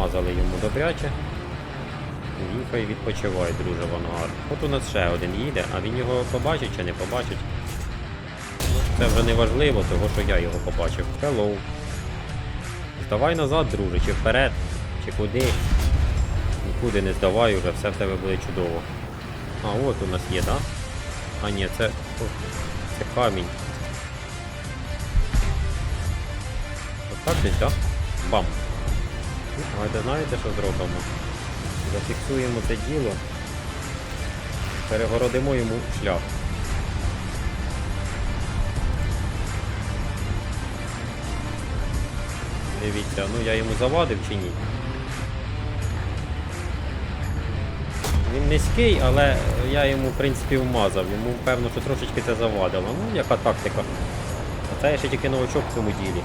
Намазали йому добряче. Їхай відпочивай, друже, в ангар. От у нас ще один їде, а він його побачить чи не побачить. Це вже не важливо, того що я його побачив. Hello. Здавай назад, друже, чи вперед, чи куди. Нікуди не здавай уже, все в тебе буде чудово. А, от у нас є, так? Да? А ні, це. Це камінь. Ось так десь, так? Бам. Давайте знаєте, що зробимо? Зафіксуємо це діло. Перегородимо йому шлях. Дивіться, ну я йому завадив чи ні? Він низький, але я йому в принципі вмазав. Йому певно, що трошечки це завадило. Ну, яка тактика. А це ще тільки новачок в цьому ділі.